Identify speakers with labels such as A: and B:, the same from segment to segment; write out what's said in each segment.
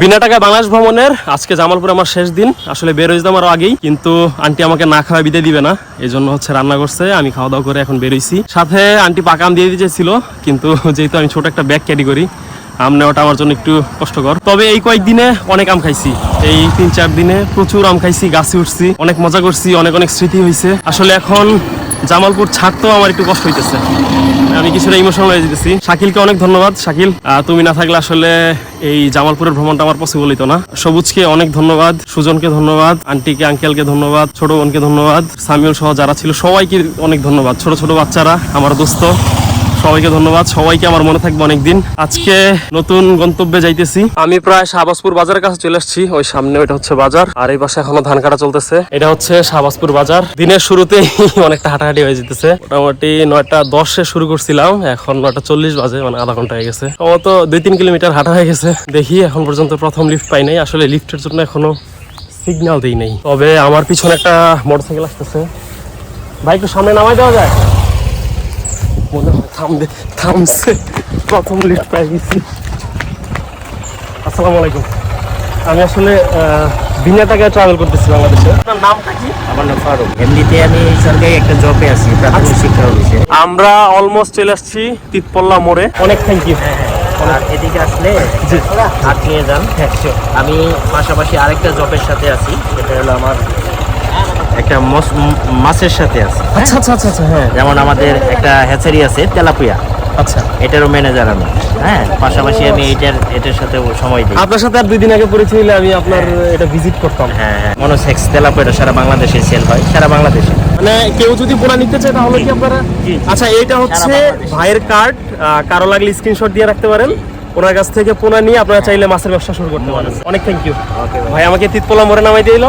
A: বিনা টাকায় বাংলাদেশ ভ্রমণের আজকে জামালপুরে আমার শেষ দিন। আসলে বের হয়েছিলাম আরও আগেই, কিন্তু আন্টি আমাকে না খাওয়া বিদে দিবে না। এই জন্য হচ্ছে রান্না করছে, আমি খাওয়া দাওয়া করে এখন বেরোইছি। সাথে আন্টি পাকাম দিয়ে দিয়েছিল কিন্তু যেহেতু আমি ছোট একটা ব্যাগ ক্যারি করি আম নেওয়াটা আমার জন্য একটু কষ্টকর। তবে এই কয়েকদিনে অনেক আম খাইছি। এই তিন চার দিনে প্রচুর আম খাইছি, গাছে উঠছি, অনেক মজা করছি, অনেক অনেক স্মৃতি হয়েছে আসলে এখন জামালপুর ছাড়তেও আমার একটু কষ্ট হইতেছে। আমি কিছুটা ইমোশনাল হয়ে যেতেছি। শাকিলকে অনেক ধন্যবাদ, শাকিল। তুমি না থাকলে আসলে এই জামালপুরের ভ্রমণটা আমার পসিবল হইতো না। সবুজকে অনেক ধন্যবাদ, সুজনকে ধন্যবাদ আন্টিকে আঙ্কেলকে ধন্যবাদ, ছোট বোনকে ধন্যবাদ, সামিউল সহ যারা ছিল সবাইকে অনেক ধন্যবাদ। ছোট ছোট বাচ্চারা, আমার দোস্ত। সবাইকে ধন্যবাদ। সবাইকে আমার মনে থাকবে অনেকদিন। আজকে নতুন গন্তব্যে যাইতেছি। আমি প্রায় শাহবাজপুর বাজারের কাছে চলে আসছি। ওই সামনে ওইটা হচ্ছে বাজার। আর এই পাশে এখনও ধান কাটা চলতেছে। এটা হচ্ছে শাহবাজপুর বাজার। দিনের শুরুতেই অনেকটা হাঁটাহাঁটি হয়ে যেতেছে। মোটামুটি নয়টা দশে শুরু করছিলাম। এখন নয়টা চল্লিশ বাজে মানে আধা ঘণ্টা হয়ে গেছে। সম্ভবত দুই তিন কিলোমিটার হাঁটা হয়ে গেছে। দেখি এখন পর্যন্ত প্রথম লিফট পাই নাই। আসলে লিফটের জন্য এখনও সিগন্যাল দিই নাই। তবে আমার পিছনে একটা মোটরসাইকেল আসতেছে। ভাই একটু সামনে নামাই দেওয়া যায়। মনে থামবে থামছে। প্রথম লিফট পেয়ে গেছি। আসসালামু আলাইকুম। আমি আসলে বিনা টাকায় ট্রাভেল করতেছি বাংলাদেশে। আপনার নামটা কি?
B: আমার নাম ফারুক। এমনিতে আমি সরকারি একটা জবে আছি প্রাথমিক শিক্ষা অফিসে।
A: আমরা অলমোস্ট চলে আসছি তিতপল্লা মোড়ে। অনেক থ্যাংক ইউ
B: আর এদিকে আসলে হাত নিয়ে যান। আমি পাশাপাশি আরেকটা জবের সাথে আছি সেটা হলো আমার একটা মাছের সাথে আছে
A: আচ্ছা আচ্ছা আচ্ছা আচ্ছা হ্যাঁ।
B: যেমন আমাদের একটা হ্যাচারি আছে তেলাপুয়া।
A: আচ্ছা।
B: এটারও ম্যানেজার আমি হ্যাঁ? পাশাপাশি আমি এটার এটার সাথে সময় দিই।
A: আপনার সাথে আর দুই দিন আগে পরিচয় হলে আমি আপনার এটা ভিজিট করতাম।
B: হ্যাঁ হ্যাঁ। মনোসেক্স তেলাপুয়াটা সারা বাংলাদেশে সেল হয় সারা বাংলাদেশে।
A: মানে কেউ যদি পোনা নিতে চায় তাহলে কি আপনারা আচ্ছা এইটা হচ্ছে ভাইয়ের কার্ড কারও লাগলে স্ক্রিনশট দিয়ে রাখতে পারেন। ওনার কাছ থেকে পোনা নিয়ে আপনারা চাইলে মাছের ব্যবসা শুরু করতে পারেন। অনেক থ্যাংক ইউ ভাই আমাকে তিতপোলা মোড়ে নামাই দিল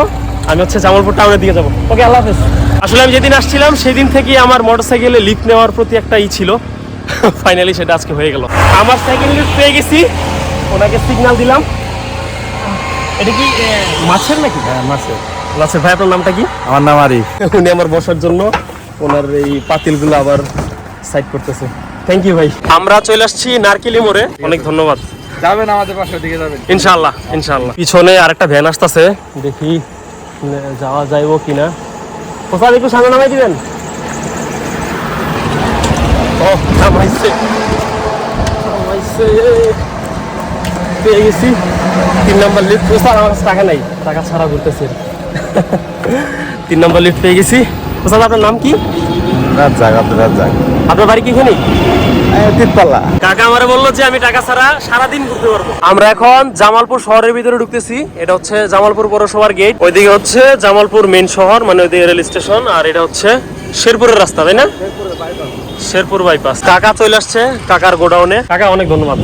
A: আমি হচ্ছে জামালপুর টাউনের দিকে যাব। ওকে আল্লাহ হাফেজ। আসলে আমি যেদিন আসছিলাম সেদিন থেকেই আমার মোটরসাইকেলে লিফট নেওয়ার প্রতি একটা ই ছিল। ফাইনালি সেটা আজকে হয়ে গেল। আমার সাইকেল লিফট পেয়ে গেছি। ওনাকে সিগন্যাল দিলাম। এটা কি মাছের নাকি?
C: হ্যাঁ মাসে
A: মাছের। ভাই আপনার নামটা কি?
C: আমার নাম আরিফ।
A: উনি আমার বসার জন্য ওনার এই পাতিলগুলো আবার সাইড করতেছে। থ্যাংক ইউ ভাই। আমরা চলে আসছি নারকেলি মোড়ে। অনেক ধন্যবাদ।
C: যাবেন আমাদের পাশের দিকে যাবেন।
A: ইনশাআল্লাহ ইনশাআল্লাহ। পিছনে আরেকটা ভ্যান আসতেছে। দেখি। যাওয়া যাইবো কিনা? কোথাও একটু সামনে নামাই দিবেন? ও, নামাইছে। পেয়ে গেছি। তিন নম্বর লিফট টাকা নাই। টাকা ছাড়া ঘুরতেছে। তিন নম্বর লিফট পেয়ে গেছি। স্যার আপনার নাম কি?
C: রাজ্জাক আব্দুল রাজ্জাক
A: আপনার বাড়ি কি এখানে?
C: তিরপাল্লা।
A: কাকা আমারে বলল যে আমি টাকা ছাড়া সারাদিন ঘুরতে পারব। আমরা এখন জামালপুর শহরের ভিতরে ঢুকতেছি। এটা হচ্ছে জামালপুর পৌরসভার গেট ওইদিকে হচ্ছে জামালপুর মেন শহর মানে ওইদিকে রেল স্টেশন আর এটা হচ্ছে শেরপুরের রাস্তা তাই না? শেরপুর বাইপাস কাকা চলে আসছে কাকার গোডাউনে। কাকা অনেক ধন্যবাদ।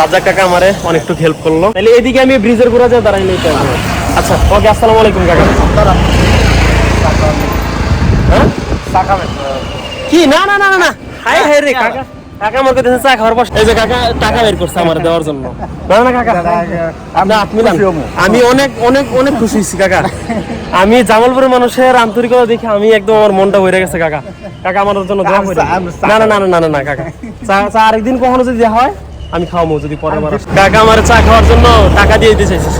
A: রাজা কাকা আমারে অনেকটু হেল্প করল। তাহলে এদিকে আমি ব্রিজের ঘোরা যা দাঁড়াই নেই আচ্ছা ওকে আসসালামু আলাইকুম কাকা। হ্যাঁ কি? না না না না হাই হাই রে কাকা। কাকা আমার কাছে চা খাওয়ার পর এই যে কাকা টাকা বের করছে আমার দেওয়ার জন্য। না না কাকা। না আপনি আমি অনেক অনেক অনেক খুশি হয়েছি কাকা। আমি জামালপুরের মানুষের আন্তরিকতা দেখে আমি একদম আমার মনটা ভরে গেছে কাকা। কাকা আমার জন্য দোয়া করে না না না না না কাকা। চা চা আরেকদিন কখনো যদি দেওয়া হয় আমি খাওয়াবো যদি পরের বার আসে। কাকা আমার চা খাওয়ার জন্য টাকা দিয়ে দিতে চাইছে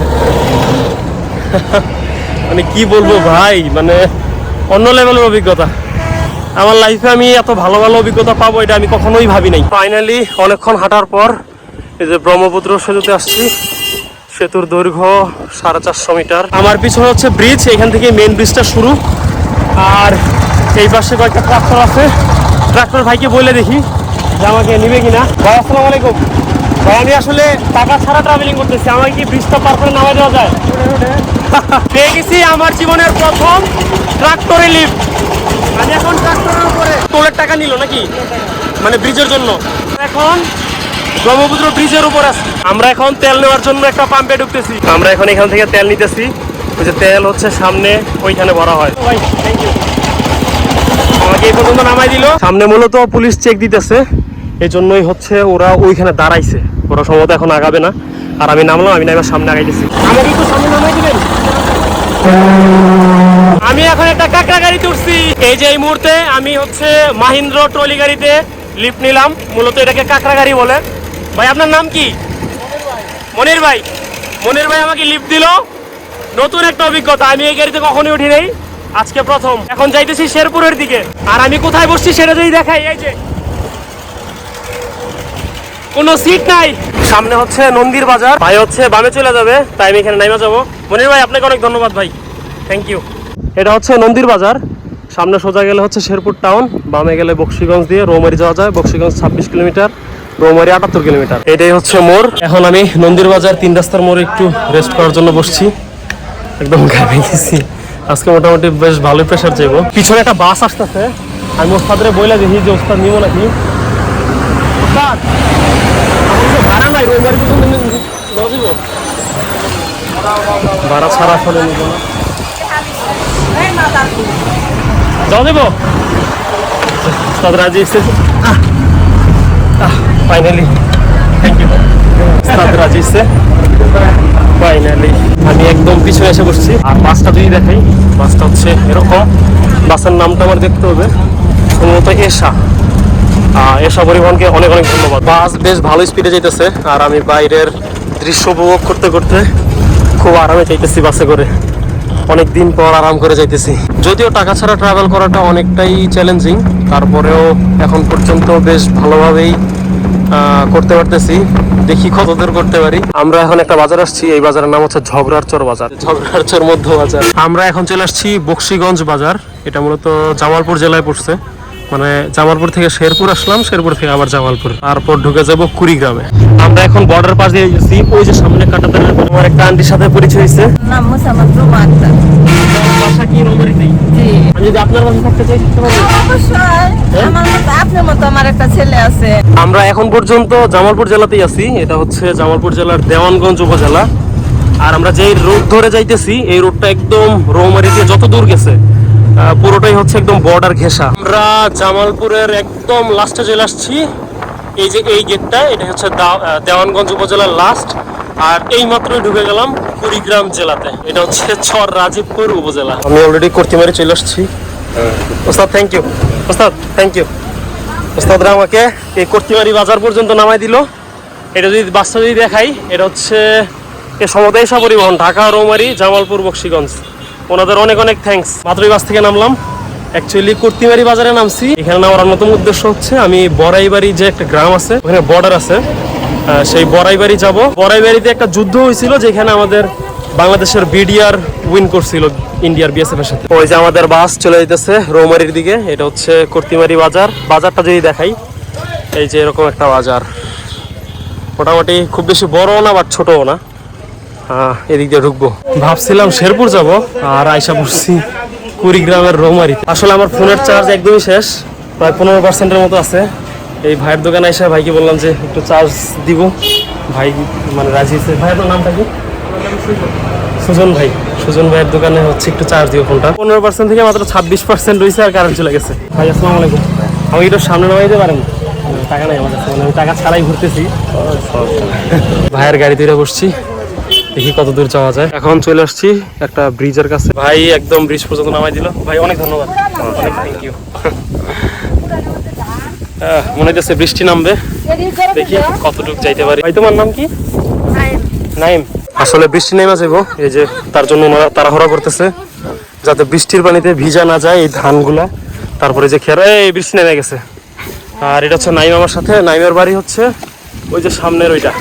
A: মানে কি বলব ভাই মানে অন্য লেভেলের অভিজ্ঞতা। আমার লাইফে আমি এত ভালো ভালো অভিজ্ঞতা পাবো এটা আমি কখনোই ভাবি নাই। ফাইনালি অনেকক্ষণ হাঁটার পর এই যে ব্রহ্মপুত্র সেতুতে আসছি। সেতুর দৈর্ঘ্য সাড়ে চারশো মিটার। আমার পিছনে হচ্ছে ব্রিজ এখান থেকে মেন ব্রিজটা শুরু। আর এই পাশে কয়েকটা ট্রাক্টর আছে। ট্রাক্টর ভাইকে বলে দেখি যে আমাকে নিবে কিনা। ভাই আসসালামু আলাইকুম। ভাই আমি আসলে টাকা ছাড়া ট্রাভেলিং করতেছি। আমাকে কি ব্রিজটা পার করে নামাই দেওয়া যায়? পেয়ে গেছি আমার জীবনের প্রথম ট্রাক্টরে লিফট আমি এখন ট্রাক্টরের উপরে। টোলের টাকা নিল নাকি? মানে ব্রিজের জন্য? এখন ব্রহ্মপুত্র ব্রিজের উপর আছে। আমরা এখন তেল নেওয়ার জন্য একটা পাম্পে ঢুকতেছি। আমরা এখন এখান থেকে তেল নিতেছি। ওই যে তেল হচ্ছে সামনে ওইখানে ভরা হয়। ইউ আমাকে এই পর্যন্ত নামাই দিল। সামনে মূলত পুলিশ চেক দিতেছে। এই জন্যই হচ্ছে ওরা ওইখানে দাঁড়াইছে। ওরা সম্ভবত এখন আগাবে না। আর আমি নামলাম আমি না এবার সামনে আগাইতেছি। আমাকে একটু সামনে নামাই দিবেন? আমি এখন একটা কাকড়া গাড়িতে উঠছি এই যে এই মুহূর্তে আমি হচ্ছে মাহিন্দ্র ট্রলি গাড়িতে লিফট নিলাম। মূলত এটাকে কাকড়া গাড়ি বলে। ভাই, আপনার নাম কি? মনির ভাই। মনির ভাই আমাকে লিফট দিল। নতুন একটা অভিজ্ঞতা। আমি এই গাড়িতে কখনোই উঠি নাই। আজকে প্রথম। এখন যাইতেছি শেরপুরের দিকে। আর আমি কোথায় বসছি সেটা যদি দেখাই, এই যে। কোনো সিট নাই। সামনে হচ্ছে নন্দীর বাজার। ভাই হচ্ছে বামে চলে যাবে, তাই আমি এখানে নাইমা যাব। মনির ভাই, আপনাকে অনেক ধন্যবাদ ভাই। থ্যাংক ইউ এটা হচ্ছে নন্দীর বাজার। সামনে সোজা গেলে হচ্ছে শেরপুর টাউন বামে গেলে বক্সিগঞ্জ দিয়ে রৌমারি যাওয়া যায়, বক্সিগঞ্জ ছাব্বিশ কিলোমিটার, রৌমারি আটাত্তর কিলোমিটার। এটাই হচ্ছে মোড়। এখন আমি নন্দীর বাজার, তিন রাস্তার মোড়ে একটু রেস্ট করার জন্য বসছি। একদম ঘামে গেছি। আজকে মোটামুটি বেশ ভালোই প্রেশার যাইব। পিছনে একটা বাস আসতেছে। আমি ওস্তাদরে বইলা দেখি যে ওস্তাদ নিব নাকি? ভাড়া ছাড়া আসলে নিব না। যাওয়া দেবো রাজি এসেছে ফাইনালি থ্যাংক ইউ এসেছে ফাইনালি আমি একদম পিছনে এসে বসছি। আর বাসটা যদি দেখাই, বাসটা হচ্ছে এরকম। বাসের নামটা আমার দেখতে হবে। সম্ভবত এশা। এশা পরিবহনকে অনেক অনেক ধন্যবাদ। বাস বেশ ভালো স্পিডে যাইতেছে। আর আমি বাইরের দৃশ্য উপভোগ করতে করতে খুব আরামে যাইতেছি বাসে করে। অনেক দিন পর আরাম করে যাইতেছি। যদিও টাকা ছাড়া ট্রাভেল করাটা অনেকটাই চ্যালেঞ্জিং তারপরেও এখন পর্যন্ত বেশ ভালোভাবেই করতে পারতেছি। দেখি কতদূর করতে পারি। আমরা এখন একটা বাজার আসছি এই বাজারের নাম হচ্ছে ঝগড়ার চর বাজার। ঝগড়ার চর মধ্য বাজার। আমরা এখন চলে আসছি বক্সিগঞ্জ বাজার। এটা মূলত জামালপুর জেলায় পড়ছে। মানে জামালপুর থেকে শেরপুর আসলাম শেরপুর থেকে আবার জামালপুর। তারপর ঢুকে যাব কুড়িগ্রামে। আমরা এখন বর্ডার পাশ দিয়ে যাচ্ছি ওই যে সামনে কাটাতে আমার একটা আন্টির সাথে পরিচয় হয়েছে।
D: নাম মোসাম্মদ রুমা
A: বাসা কি রোমারিতেই আমি যদি আপনার বাসা থাকতে চাই থাকতে পারব?
D: অবশ্যই। আমার মতো আপনার মতো আমার একটা ছেলে আছে।
A: আমরা এখন পর্যন্ত জামালপুর জেলাতেই আছি। এটা হচ্ছে জামালপুর জেলার দেওয়ানগঞ্জ উপজেলা। আর আমরা যেই রোড ধরে যাইতেছি এই রোডটা একদম রৌমারি দিয়ে যত দূর গেছে পুরোটাই হচ্ছে একদম বর্ডার ঘেঁষা। আমরা জামালপুরের একদম লাস্টে চলে আসছি। এই যে এই গেটটা এটা হচ্ছে দেওয়ানগঞ্জ উপজেলার লাস্ট আর এই মাত্রই ঢুকে গেলাম কুড়িগ্রাম জেলাতে। এটা হচ্ছে ছর রাজীবপুর উপজেলা। আমি অলরেডি কর্তিমারি চলে আসছি। ওস্তাদ থ্যাংক ইউ ওস্তাদ থ্যাংক ইউ ওস্তাদরা আমাকে এই কর্তিমারি বাজার পর্যন্ত নামাই দিল। এটা যদি বাসটা যদি দেখাই এটা হচ্ছে এ সমদেশা পরিবহন ঢাকা রৌমারি জামালপুর বক্সিগঞ্জ। ওনাদের অনেক অনেক থ্যাঙ্কস মাত্রই বাস থেকে নামলাম। অ্যাকচুয়ালি কর্তিমারি বাজারে নামছি। এখানে নামার অন্যতম উদ্দেশ্য হচ্ছে, আমি বড়াইবাড়ি যে একটা গ্রাম আছে, ওখানে বর্ডার আছে। সেই বড়াইবাড়ি যাব। বড়াইবাড়িতে একটা যুদ্ধ হয়েছিল, যেখানে আমাদের বাংলাদেশের বিডিআর উইন করছিল ইন্ডিয়ার বিএসএফ এর সাথে। ওই যে আমাদের বাস চলে যাইতেছে রৌমারির দিকে, এটা হচ্ছে কর্তিমারি বাজার। বাজারটা যদি দেখাই, এই যে এরকম একটা বাজার। মোটামুটি খুব বেশি বড়ও না বা ছোটও না। এদিক দিয়ে ঢুকবো। ভাবছিলাম শেরপুর যাব আর আয়সা পড়ছি কুড়িগ্রামের রৌমারি আসলে আমার ফোনের চার্জ একদমই শেষ প্রায় পনেরো পার্সেন্টের মতো আছে। এই ভাইয়ের দোকানে এসে ভাইকে বললাম যে একটু চার্জ দিব। ভাই মানে রাজি হয়েছে। ভাইয়ের নামটা কি? সুজন ভাই। সুজন ভাইয়ের দোকানে হচ্ছে একটু চার্জ দিও ফোনটা। পনেরো পার্সেন্ট থেকে মাত্র ছাব্বিশ পার্সেন্ট রয়েছে আর কারেন্ট চলে গেছে। ভাই আসসালামু আলাইকুম। আমাকে একটু সামনে নামাই দিতে পারেন? টাকা নেই আমার কাছে মানে আমি টাকা ছাড়াই ঘুরতেছি। ভাইয়ের গাড়ি তৈরি বসছি। দেখি কত দূর যাওয়া যায়। এখন চলে আসছি একটা ব্রিজের কাছে। ভাই একদম ব্রিজ পর্যন্ত নামাই দিল। ভাই অনেক ধন্যবাদ। অনেক থ্যাংক ইউ মনে হচ্ছে বৃষ্টি নামবে। দেখি কতটুকু যাইতে পারি। ভাই তোমার নাম কি? নাইম। আসলে বৃষ্টি নেমে যাব এই যে তার জন্য ওনারা তাড়াহুড়া করতেছে। যাতে বৃষ্টির পানিতে ভিজা না যায় এই ধানগুলা। তারপরে যে খেয়ার এই বৃষ্টি নেমে গেছে। আর এটা হচ্ছে নাইম আমার সাথে। নাইমের বাড়ি হচ্ছে ওই যে সামনের ওইটা।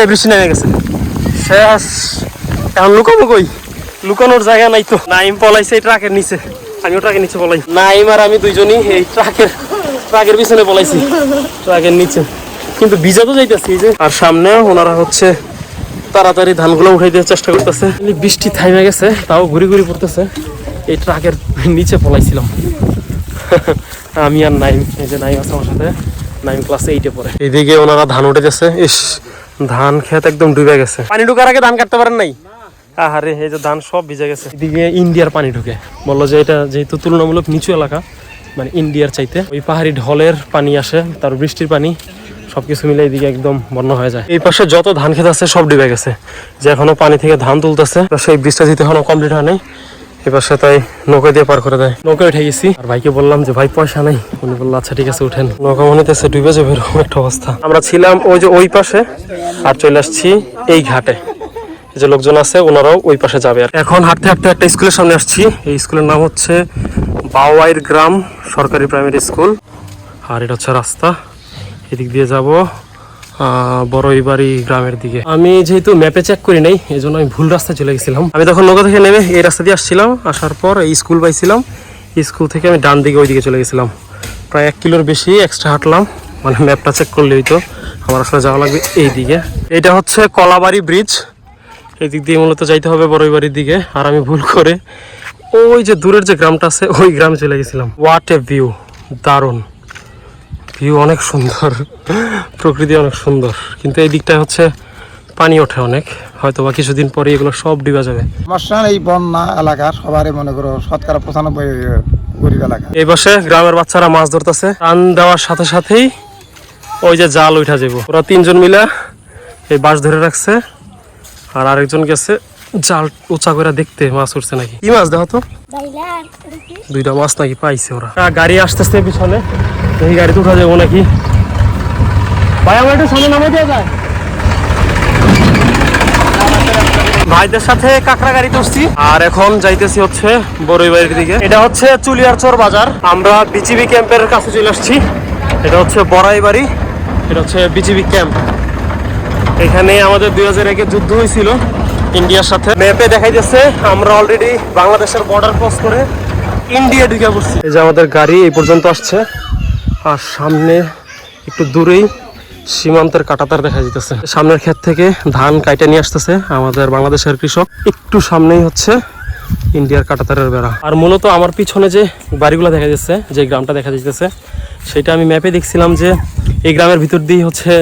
A: এই বৃষ্টি নেমে গেছে। শেষ এখন লুকাবো কই? লুকানোর জায়গা নাই তো। নাইম পলাইছে এই ট্রাকের নিচে। আমিও ট্রাকের নিচে পলাই। নাইম আর আমি দুইজনই এই ট্রাকের ট্রাকের পিছনে পলাইছি। ট্রাকের নিচে। কিন্তু ভিজা তো যাইতেছি যে। আর সামনে ওনারা হচ্ছে তাড়াতাড়ি ধানগুলো উঠাই দেওয়ার চেষ্টা করতেছে। বৃষ্টি থাইমে গেছে, তাও ঘুরি ঘুরি পড়তেছে। এই ট্রাকের নিচে পলাইছিলাম। আমি আর নাইম, এই যে নাইম আছে আমার সাথে। নাইম ক্লাস এইটে পড়ে। এইদিকে ওনারা ধান উঠেছে ইস ধান খেত একদম ডুবে গেছে। পানি ঢুকার আগে ধান কাটতে পারেন নাই? আহারে এই যে ধান সব ভিজে গেছে। এদিকে ইন্ডিয়ার পানি ঢুকে। বলল যে এটা যেহেতু তুলনামূলক নিচু এলাকা মানে ইন্ডিয়ার চাইতে। ওই পাহাড়ি ঢলের পানি আসে তার বৃষ্টির পানি সবকিছু মিলে এদিকে একদম বন্য হয়ে যায়। এই পাশে যত ধান খেত আছে সব ডুবে গেছে। যে এখনও পানি থেকে ধান তুলতেছে সেই বৃষ্টি দিতে এখনও কমপ্লিট হয় নাই এই পাশে তাই নৌকা দিয়ে পার করে দেয়। নৌকা উঠে গেছি। আর ভাইকে বললাম যে ভাই পয়সা নাই। উনি বলল আচ্ছা ঠিক আছে উঠেন। নৌকা মনে হইতেছে ডুবে যাবে এরকম একটা অবস্থা। আমরা ছিলাম ওই যে ওই পাশে আর চলে আসছি এই ঘাটে। যে লোকজন আছে ওনারাও ওই পাশে যাবে। আর এখন হাঁটতে হাঁটতে একটা স্কুলের সামনে আসছি। এই স্কুলের নাম হচ্ছে বাওয়াইর গ্রাম সরকারি প্রাইমারি স্কুল। আর এটা হচ্ছে রাস্তা। এদিক দিয়ে যাব। বড়ইবাড়ি গ্রামের দিকে। আমি যেহেতু ম্যাপে চেক করি নাই এই জন্য আমি ভুল রাস্তায় চলে গেছিলাম। আমি তখন নৌকা থেকে নেমে এই রাস্তা দিয়ে আসছিলাম, আসার পর এই স্কুল পাইছিলাম। স্কুল থেকে আমি ডান দিকে ওইদিকে চলে গেছিলাম। প্রায় এক কিলোর বেশি এক্সট্রা হাঁটলাম মানে ম্যাপটা চেক করলে হইতো আমার আসলে যাওয়া লাগবে এই দিকে এটা হচ্ছে কলাবাড়ি ব্রিজ এই দিক দিয়ে মূলত যাইতে হবে বড়ইবাড়ির দিকে। আর আমি ভুল করে ওই যে দূরের যে গ্রামটা আছে, ওই গ্রামে চলে গেছিলাম। হোয়াট এ ভিউ দারুণ। ভিউ অনেক সুন্দর। প্রকৃতি অনেক সুন্দর। কিন্তু এই দিকটা হচ্ছে পানি ওঠে অনেক। হয়তো বা কিছুদিন পরে এগুলো সব ডুবে যাবে।
C: এই বন্যা এলাকার সবারই মনে করো শতকরা পঁচানব্বই গরিব এলাকা।
A: এই পাশে গ্রামের বাচ্চারা মাছ ধরতেছে। টান দেওয়ার সাথে সাথেই ওই যে জাল উঠা যাব ওরা তিনজন মিলা এই বাঁশ ধরে রাখছে। আর আরেকজন গেছে জাল উঁচা করে দেখতে মাছ উঠছে নাকি। কি মাছ দেখো তো দুইটা মাছ নাকি পাইছে ওরা। গাড়ি আসতেছে পিছনে। এই গাড়িতে উঠা যাব নাকি? ভাই আমার একটু সামনে নামাই দেওয়া যায়? ভাইদের সাথে কাকড়া গাড়ি উঠছি। আর এখন যাইতেছি হচ্ছে বড়ই বাড়ির দিকে। এটা হচ্ছে চুলিয়ারচর বাজার। আমরা বিজিবি ক্যাম্পের কাছে চলে আসছি। এটা হচ্ছে বড়াই বাড়ি। এটা হচ্ছে বিজিবি ক্যাম্প। এখানে আমাদের দুই হাজার একে যুদ্ধ হয়েছিল ইন্ডিয়ার সাথে। ম্যাপে দেখাইতেছে আমরা অলরেডি বাংলাদেশের বর্ডার ক্রস করে ইন্ডিয়া ঢুকে পড়ছি। এই যে আমাদের গাড়ি এই পর্যন্ত আসছে। আর সামনে একটু দূরেই সীমান্তের কাটাতার দেখা যেতেছে সামনের ক্ষেত থেকে ধান কাইটে নিয়ে আসতেছে আমাদের বাংলাদেশের কৃষক। একটু সামনেই হচ্ছে ইন্ডিয়ার কাটাতারের বেড়া। আর মূলত আমার পিছনে যে বাড়িগুলো দেখা যাচ্ছে, যে গ্রামটা দেখা যেতেছে সেটা আমি ম্যাপে দেখছিলাম যে এই গ্রামের ভিতর দিয়েই হচ্ছে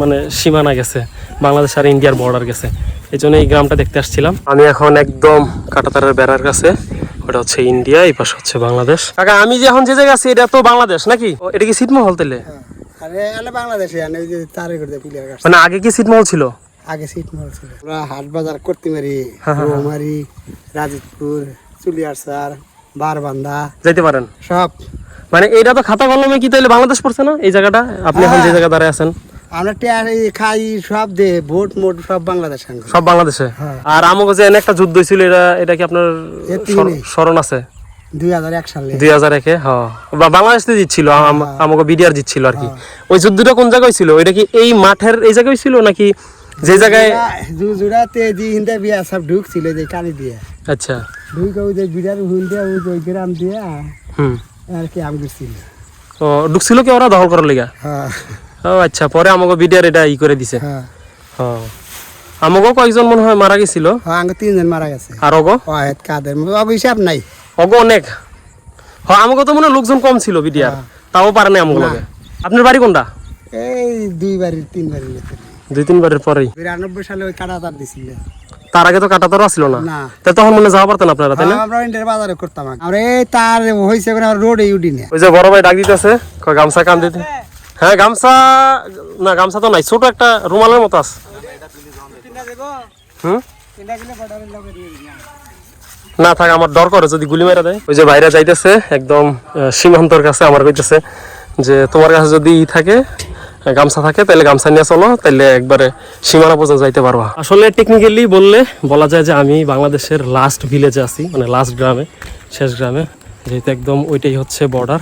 A: মানে সীমানা গেছে। বাংলাদেশ আর ইন্ডিয়ার বর্ডার গেছে। এই জন্য এই গ্রামটা দেখতে আসছিলাম। আমি এখন একদম কাটাতারের বেড়ার কাছে। ওটা হচ্ছে ইন্ডিয়া এই পাশে হচ্ছে বাংলাদেশ। কাকা আমি যে এখন যে জায়গায় আছি এটা তো বাংলাদেশ নাকি? এটা কি সিটমহল তাহলে
E: আরে আলে বাংলাদেশে আনে ওই যে তারে করে দেয় প্লেয়ার
A: মানে আগে কি সিটমহল ছিল?
E: আগে সিট মাল ছিল। আমরা হাট বাজার করতে মারি
A: হ্যাঁ, হ্যাঁ, হ্যাঁ।
E: রাজীবপুর চুলিয়ারসার বারবান্ধা
A: যাইতে পারেন।
E: সব।
A: মানে এটা তো খাতা কলমে কি তাহলে বাংলাদেশ পড়ছে না? এই জায়গাটা? আপনি এখন যে জায়গা দাঁড়ায় আছেন।
E: আমরা টিয়ার খাই সব দে ভোট মোট সব বাংলাদেশ
A: সব বাংলাদেশে?
E: হ্যাঁ।
A: আর আমাকে যে একটা যুদ্ধ হয়েছিল এটা এটা কি আপনার স্মরণ আছে?
E: দুই হাজার এক সালে।
A: দুই হাজার একে? হ্যাঁ বাংলাদেশ জিতছিল আম-
E: হ্যাঁ।
A: আমাকে বিডিআর জিতছিল আর কি। ওই যুদ্ধটা কোন জায়গায় ছিল এটা কি এই মাঠের এই জায়গায় ছিল নাকি যে জায়গায়
E: জুজুরাতে যে হিন্দা বিয়া সব ঢুকছিল যে কানি দিয়ে।
A: আচ্ছা।
E: ঢুকে ওই যে বিড়ার হুন দিয়ে ওই ওই গ্রাম দিয়ে
A: হুম।
E: আর কি আম গেছিল
A: ও ঢুকছিল কি ওরা দখল করার লিগা?
E: হ্যাঁ।
A: ও আচ্ছা পরে আমাকে বিডিআর এটা ই করে দিছে।
E: হ্যাঁ।
A: হ্যাঁ আমাকেও কয়েকজন মনে হয় মারা গেছিল?
E: হ্যাঁ আঙ্গ তিনজন মারা গেছে।
A: আর অগো
E: অহেদ কাদের? হিসাব নাই।
A: অগো অনেক। হ্যাঁ আমাকে তো মনে হয় লোকজন কম ছিল বিডিআর
E: হ্যাঁ।
A: তাও পারে না আমাকে লগে। আপনার বাড়ি কোনটা?
E: এই দুই বাড়ি তিন বাড়ি
A: দুই তিন তিনবারের পরেই।
E: বিরানব্বই সালে ওই কাটা তার দিছিল।
A: তার আগে তো কাটাতারও আসছিল না?
E: না।
A: তা তখন মনে যাওয়া পারতেন আপনারা তাই না?
E: আমরা ইন্টার বাজারে করতাম আমরা এই তার হয়েছে করে রোডে উঠি না।
A: ওই যে বড় ভাই ডাক দিতেছে গামছা কান দিতে। হ্যাঁ গামছা, না, গামছা তো নাই, ছোট একটা রুমালের মতো আছে। হুম? না, থাক, আমার ডর করে, যদি গুলি মেরা দেয়। ওই যে বাইরে যাইতেছে, একদম সীমান্তর কাছে আমার কইতেছে যে, তোমার কাছে যদি ই থাকে, গামছা থাকে তাহলে গামছা নিয়ে চলো তাহলে একবারে সীমানা পর্যন্ত যাইতে পারবা। আসলে টেকনিক্যালি বললে, বলা যায় যে আমি বাংলাদেশের লাস্ট ভিলেজে আছি মানে লাস্ট গ্রামে, শেষ গ্রামে। যেহেতু একদম ওইটাই হচ্ছে বর্ডার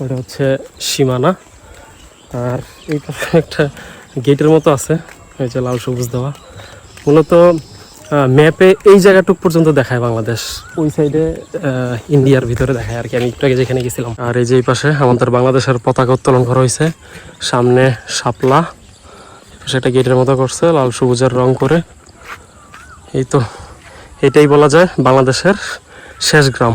A: ওইটা হচ্ছে সীমানা। আর এই পাশে একটা গেটের মতো আছে, এই যে লাল সবুজ দেওয়া। মূলত ম্যাপে এই জায়গাটুক পর্যন্ত দেখায় বাংলাদেশ। ওই সাইডে ইন্ডিয়ার ভিতরে দেখায় আর কি। আমি একটু আগে যেখানে গেছিলাম। আর এই যে এই পাশে আমাদের বাংলাদেশের পতাকা উত্তোলন করা হয়েছে, সামনে শাপলা। সেটা গেটের মতো করছে, লাল সবুজের রং করে। এই তো, এটাই বলা যায় বাংলাদেশের শেষ গ্রাম।